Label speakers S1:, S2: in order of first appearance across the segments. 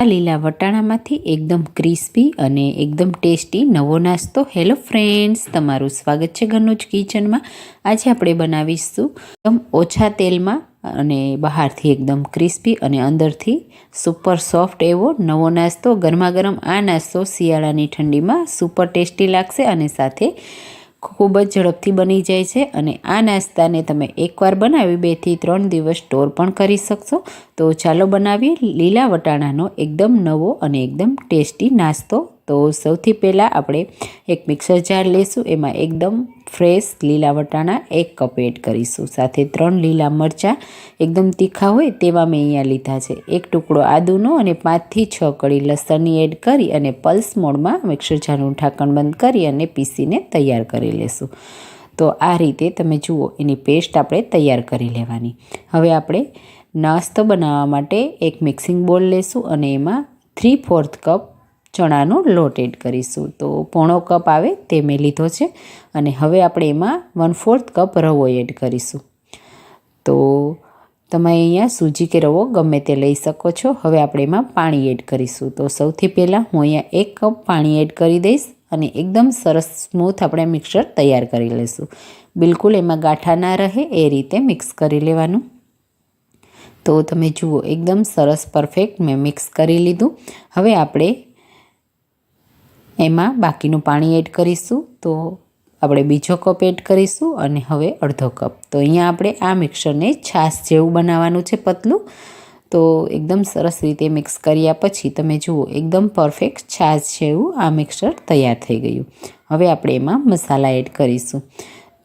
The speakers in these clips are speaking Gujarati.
S1: આ લીલા વટાણામાંથી એકદમ ક્રિસ્પી અને એકદમ ટેસ્ટી નવો નાસ્તો. હેલો ફ્રેન્ડ્સ તમારું સ્વાગત છે ઘરનું જ કિચનમાં. આજે આપણે બનાવીશું એકદમ ઓછા તેલમાં અને બહારથી એકદમ ક્રિસ્પી અને અંદરથી સુપર સોફ્ટ એવો નવો નાસ્તો. ગરમા ગરમ આ નાસ્તો શિયાળાની ઠંડીમાં સુપર ટેસ્ટી લાગશે અને સાથે ખૂબ જ ઝડપથી બની જાય છે અને આ નાસ્તાને તમે એકવાર બનાવી બેથી ત્રણ દિવસ સ્ટોર પણ કરી શકશો. તો ચાલો બનાવીએ લીલા વટાણાનો એકદમ નવો અને એકદમ ટેસ્ટી નાસ્તો. તો સૌથી પહેલાં આપણે એક મિક્સર જાર લઈશું એમાં એકદમ ફ્રેશ લીલા વટાણા એક કપ એડ કરીશું. સાથે ત્રણ લીલા મરચાં એકદમ તીખા હોય તેવા મેં અહીંયા લીધા છે. એક ટુકડો આદુનો અને પાંચથી છ કળી લસણની એડ કરી અને પલ્સ મોડમાં મિક્સર જારનું ઢાંકણ બંધ કરી અને પીસીને તૈયાર કરી લેશું. તો આ રીતે તમે જુઓ, એની પેસ્ટ આપણે તૈયાર કરી લેવાની. હવે આપણે નાસ્તો બનાવવા માટે એક મિક્સિંગ બોલ લેશું અને એમાં થ્રી ફોર્થ કપ ચણાનો લોટ એડ કરીશું. તો પોણો કપ આવે તે મેં લીધો છે અને હવે આપણે એમાં વન ફોર્થ કપ રવો એડ કરીશું. તો તમે અહીંયા સૂજી કે રવો ગમે તે લઈ શકો છો. હવે આપણે એમાં પાણી એડ કરીશું. તો સૌથી પહેલાં હું અહીંયા એક કપ પાણી એડ કરી દઈશ અને એકદમ સરસ સ્મૂથ આપણે મિક્સર તૈયાર કરી લઈશું બિલકુલ એમાં ગાંઠા ના રહે એ રીતે મિક્સ કરી લેવાનું. તો તમે જુઓ, એકદમ સરસ પરફેક્ટ મેં મિક્સ કરી લીધું. હવે આપણે એમાં બાકીનું પાણી એડ કરીશું. તો આપણે બીજો કપ એડ કરીશું અને હવે અડધો કપ. તો અહીંયા આપણે આ મિક્સરને છાશ જેવું બનાવવાનું છે પતલું. તો એકદમ સરસ રીતે મિક્સ કર્યા પછી તમે જુઓ, એકદમ પરફેક્ટ છાશ જેવું આ મિક્સર તૈયાર થઈ ગયું. હવે આપણે એમાં મસાલા એડ કરીશું.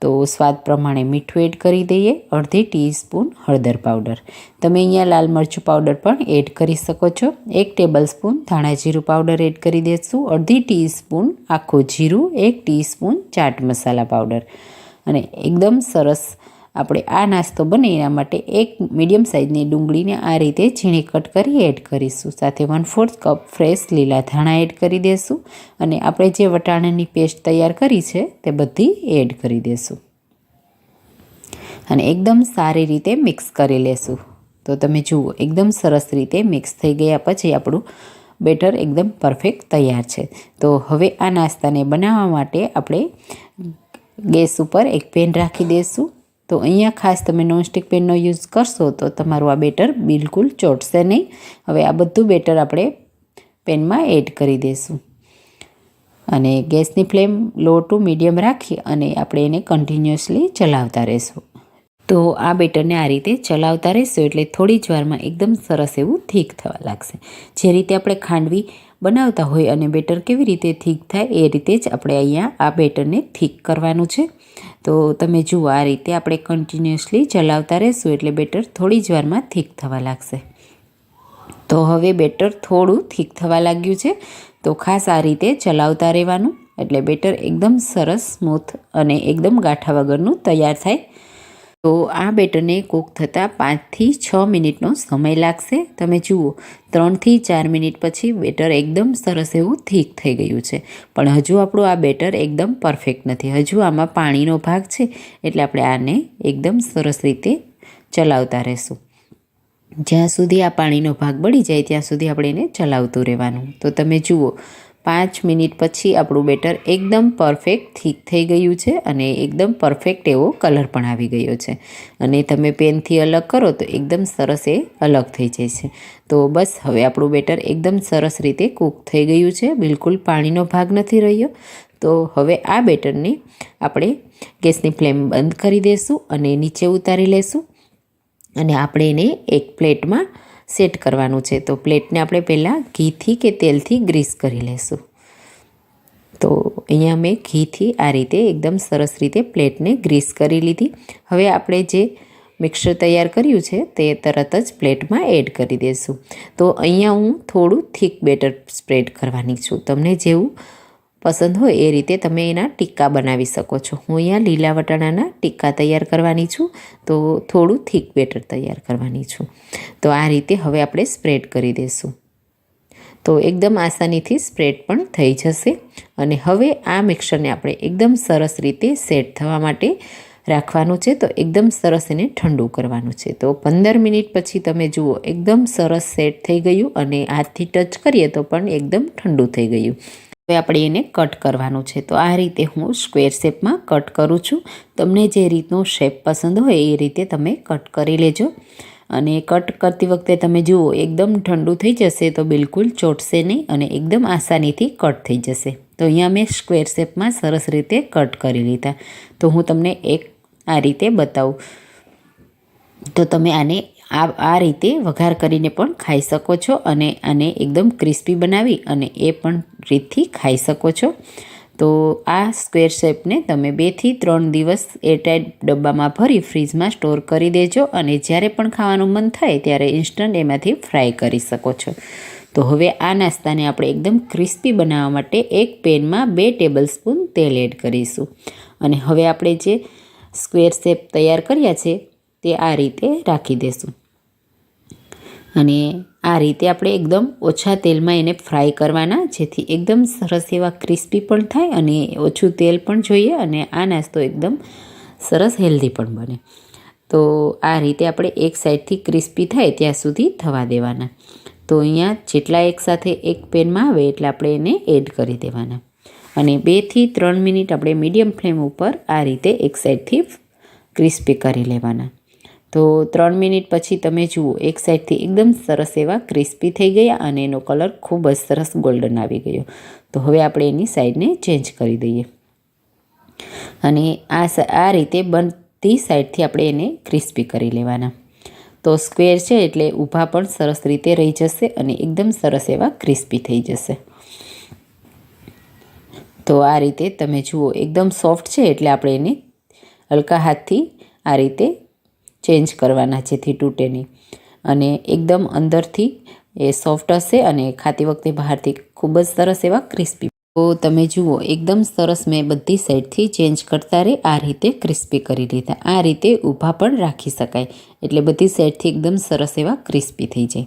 S1: તો સ્વાદ પ્રમાણે મીઠું એડ કરી દઈએ, અડધી ટીસ્પૂન હળદર પાવડર. તમે અહીંયા લાલ મરચું પાવડર પણ એડ કરી શકો છો. એક ટેબલ સ્પૂન ધાણા જીરું પાવડર એડ કરી દઈશું અડધી ટીસ્પૂન આખું જીરું, એક ટીસ્પૂન ચાટ મસાલા પાવડર. અને એકદમ સરસ આપણે આ નાસ્તો બને એના માટે એક મીડિયમ સાઇઝની ડુંગળીને આ રીતે ઝીણી કટ કરી એડ કરીશું. સાથે વન ફોર્થ કપ ફ્રેશ લીલા ધાણા એડ કરી દઈશું અને આપણે જે વટાણાની પેસ્ટ તૈયાર કરી છે તે બધી એડ કરી દઈશું અને એકદમ સારી રીતે મિક્સ કરી લેશું. તો તમે જુઓ, એકદમ સરસ રીતે મિક્સ થઈ ગયા પછી આપણું બેટર એકદમ પરફેક્ટ તૈયાર છે. તો હવે આ નાસ્તાને બનાવવા માટે આપણે ગેસ ઉપર એક પેન રાખી દઈશું તો અહીંયા ખાસ તમે નોનસ્ટિક પેનનો યુઝ કરશો તો તમારું આ બેટર બિલકુલ ચોટશે નહીં. હવે આ બધું બેટર આપણે પેનમાં એડ કરી દઈશું અને ગેસની ફ્લેમ લો ટુ મીડિયમ રાખી અને આપણે એને કન્ટિન્યુઅસલી ચલાવતા રહેશું. તો આ બેટરને આ રીતે ચલાવતા રહેશું એટલે થોડી જ વારમાં એકદમ સરસ એવું થીક થવા લાગશે. જે રીતે આપણે ખાંડવી બનાવતા હોય અને બેટર કેવી રીતે થીક થાય એ રીતે જ આપણે અહીંયા આ બેટરને થીક કરવાનું છે. તો તમે જુઓ, આ રીતે આપણે કન્ટિન્યુઅસલી ચલાવતા રહેશું એટલે બેટર થોડી જ વારમાં થીક થવા લાગશે. તો હવે બેટર થોડું થીક થવા લાગ્યું છે. તો ખાસ આ રીતે ચલાવતા રહેવાનું એટલે બેટર એકદમ સરસ, સ્મૂથ અને એકદમ ગાંઠા વગરનું તૈયાર થાય તો આ બેટરને કૂક થતાં પાંચથી છ મિનિટનો સમય લાગશે. તમે જુઓ, ત્રણથી ચાર મિનિટ પછી બેટર એકદમ સરસ એવું થીક થઈ ગયું છે. પણ હજુ આપણું આ બેટર એકદમ પરફેક્ટ નથી. હજુ આમાં પાણીનો ભાગ છે, એટલે આપણે આને એકદમ સરસ રીતે ચલાવતા રહેશું. જ્યાં સુધી આ પાણીનો ભાગ બળી જાય, ત્યાં સુધી આપણે એને ચલાવતું રહેવાનું. તો તમે જુઓ પાંચ મિનિટ પછી આપણું બેટર એકદમ પરફેક્ટ થીક થઈ ગયું છે અને એકદમ પરફેક્ટ એવો કલર પણ આવી ગયો છે. અને તમે પેનથી અલગ કરો તો એકદમ સરસ એ અલગ થઈ જાય છે. તો બસ, હવે આપણું બેટર એકદમ સરસ રીતે કૂક થઈ ગયું છે. બિલકુલ પાણીનો ભાગ નથી રહ્યો. તો હવે આ બેટરને આપણે ગેસની ફ્લેમ બંધ કરી દઈશું અને નીચે ઉતારી લેશું. અને આપણે એને એક પ્લેટમાં સેટ કરવાનું છે. તો પ્લેટને આપણે પહેલાં ઘીથી કે તેલથી ગ્રીસ કરી લેશું. તો અહીંયા મેં ઘીથી આ રીતે એકદમ સરસ રીતે પ્લેટને ગ્રીસ કરી લીધી. હવે આપણે જે મિક્સર તૈયાર કર્યું છે તે તરત જ પ્લેટમાં એડ કરી દઈશું તો અહીંયા હું થોડું થીક બેટર સ્પ્રેડ કરવાની છું. તમને જેવું પસંદ હોય એ રીતે તમે એના ટીક્કા બનાવી શકો છો. હું અહીંયા લીલા વટાણાના ટીક્કા તૈયાર કરવાની છું, તો થોડું થીક બેટર તૈયાર કરવાની છું. તો આ રીતે હવે આપણે સ્પ્રેડ કરી દઈશું તો એકદમ આસાનીથી સ્પ્રેડ પણ થઈ જશે અને હવે આ મિક્સરને આપણે એકદમ સરસ રીતે સેટ થવા માટે રાખવાનું છે, તો એકદમ સરસ એને ઠંડુ કરવાનું છે. તો પંદર મિનિટ પછી તમે જુઓ, એકદમ સરસ સેટ થઈ ગયું અને હાથથી ટચ કરીએ તો પણ એકદમ ઠંડુ થઈ ગયું. હવે આપણે એને કટ કરવાનું છે. તો આ રીતે હું સ્ક્વેર શેપમાં કટ કરું છું. તમને જે રીતનો શેપ પસંદ હોય એ રીતે તમે કટ કરી લેજો. અને કટ કરતી વખતે તમે જુઓ, એકદમ ઠંડુ થઈ જશે તો બિલકુલ ચોટશે નહીં અને એકદમ આસાનીથી કટ થઈ જશે. તો અહીંયા મેં સ્ક્વેર શેપમાં સરસ રીતે કટ કરી લીધા. તો હું તમને એક આ રીતે બતાવું. તો તમે આને આ આ રીતે વઘાર કરીને પણ ખાઈ શકો છો અને આને એકદમ ક્રિસ્પી બનાવી અને એ પણ રીતથી ખાઈ શકો છો. તો આ સ્ક્વેર શેપને તમે બેથી ત્રણ દિવસ એરટાઈટ ડબ્બામાં ભરી ફ્રીજમાં સ્ટોર કરી દેજો અને જ્યારે પણ ખાવાનું મન થાય ત્યારે ઇન્સ્ટન્ટ એમાંથી ફ્રાય કરી શકો છો. તો હવે આ નાસ્તાને આપણે એકદમ ક્રિસ્પી બનાવવા માટે એક પેનમાં બે ટેબલ સ્પૂન તેલ એડ કરીશું. અને હવે આપણે જે સ્ક્વેર શેપ તૈયાર કર્યા છે તે આ રીતે રાખી દેશું. અને આ રીતે આપણે એકદમ ઓછા તેલમાં એને ફ્રાય કરવાના, જેથી એકદમ સરસ એવા ક્રિસ્પી પણ થાય અને ઓછું તેલ પણ જોઈએ અને આ નાસ્તો એકદમ સરસ હેલ્ધી પણ બને. તો આ રીતે આપણે એક સાઈડથી ક્રિસ્પી થાય ત્યાં સુધી થવા દેવાના. તો અહીંયા જેટલા એકસાથે એક પેનમાં આવે એટલે આપણે એને એડ કરી દેવાના. અને બેથી ત્રણ મિનિટ આપણે મીડિયમ ફ્લેમ ઉપર આ રીતે એક સાઈડથી ક્રિસ્પી કરી લેવાના. તો ત્રણ મિનિટ પછી તમે જુઓ, એક સાઈડથી એકદમ સરસ એવા ક્રિસ્પી થઈ ગયા અને એનો કલર ખૂબ જ સરસ ગોલ્ડન આવી ગયો. તો હવે આપણે એની સાઈડને ચેન્જ કરી દઈએ. અને આ આ રીતે બનતી સાઈડથી આપણે એને ક્રિસ્પી કરી લેવાના. તો સ્ક્વેર છે એટલે ઊભા પણ સરસ રીતે રહી જશે અને એકદમ સરસ એવા ક્રિસ્પી થઈ જશે. તો આ રીતે તમે જુઓ, એકદમ સોફ્ટ છે એટલે આપણે એને હલકા હાથથી આ રીતે ચેન્જ કરવાના જેથી તૂટે નહીં. અને એકદમ અંદરથી એ સોફ્ટ હશે અને ખાતી વખતે બહારથી ખૂબ જ સરસ એવા ક્રિસ્પી તો તમે જુઓ, એકદમ સરસ મેં બધી સાઈડથી ચેન્જ કરતા રહે, આ રીતે ક્રિસ્પી કરી લીધા. આ રીતે ઊભા પણ રાખી શકાય. એટલે બધી સાઈડથી એકદમ સરસ એવા ક્રિસ્પી થઈ જાય.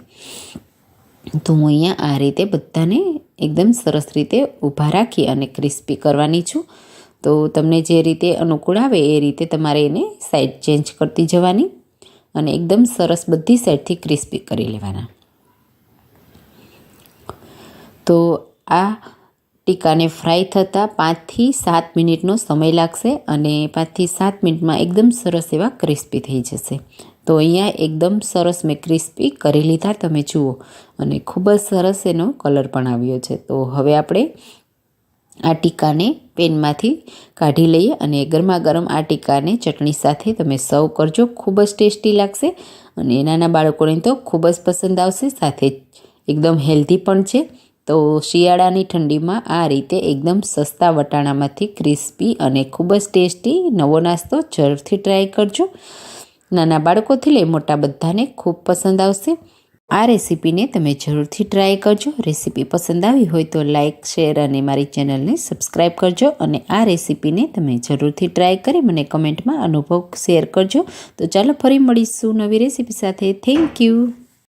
S1: તો હું અહીંયા આ રીતે બધાને એકદમ સરસ રીતે ઊભા રાખી અને ક્રિસ્પી કરવાની છું. તો તમને જે રીતે અનુકૂળ આવે એ રીતે તમારે એને સાઈડ ચેન્જ કરતી જવાની અને એકદમ સરસ બધી સાઈડથી ક્રિસ્પી કરી લેવાના. તો આ ટીકાને ફ્રાય થતાં પાંચથી સાત મિનિટનો સમય લાગશે અને પાંચથી સાત મિનિટમાં એકદમ સરસ એવા ક્રિસ્પી થઈ જશે. તો અહીંયા એકદમ સરસ મેં ક્રિસ્પી કરી લીધા, તમે જુઓ. અને ખૂબ જ સરસ એનો કલર પણ આવ્યો છે. તો હવે આપણે આ ટીકાને પેનમાંથી કાઢી લઈએ અને ગરમા ગરમ આ ટીકાને ચટણી સાથે તમે સર્વ કરજો. ખૂબ જ ટેસ્ટી લાગશે અને નાના બાળકોને તો ખૂબ જ પસંદ આવશે. સાથે એકદમ હેલ્ધી પણ છે. તો શિયાળાની ઠંડીમાં આ રીતે એકદમ સસ્તા વટાણામાંથી ક્રિસ્પી અને ખૂબ જ ટેસ્ટી નવો નાસ્તો જરૂરથી ટ્રાય કરજો. નાના બાળકોથી લઈ મોટા બધાને ખૂબ પસંદ આવશે. આ રેસીપીને તમે જરૂરથી ટ્રાય કરજો. રેસીપી પસંદ આવી હોય તો લાઇક શેર અને મારી ચેનલને સબસ્ક્રાઈબ કરજો અને આ રેસીપીને તમે જરૂરથી ટ્રાય કરી મને કમેન્ટમાં અનુભવ શેર કરજો. તો ચાલો ફરી મળીશું નવી રેસીપી સાથે. Thank you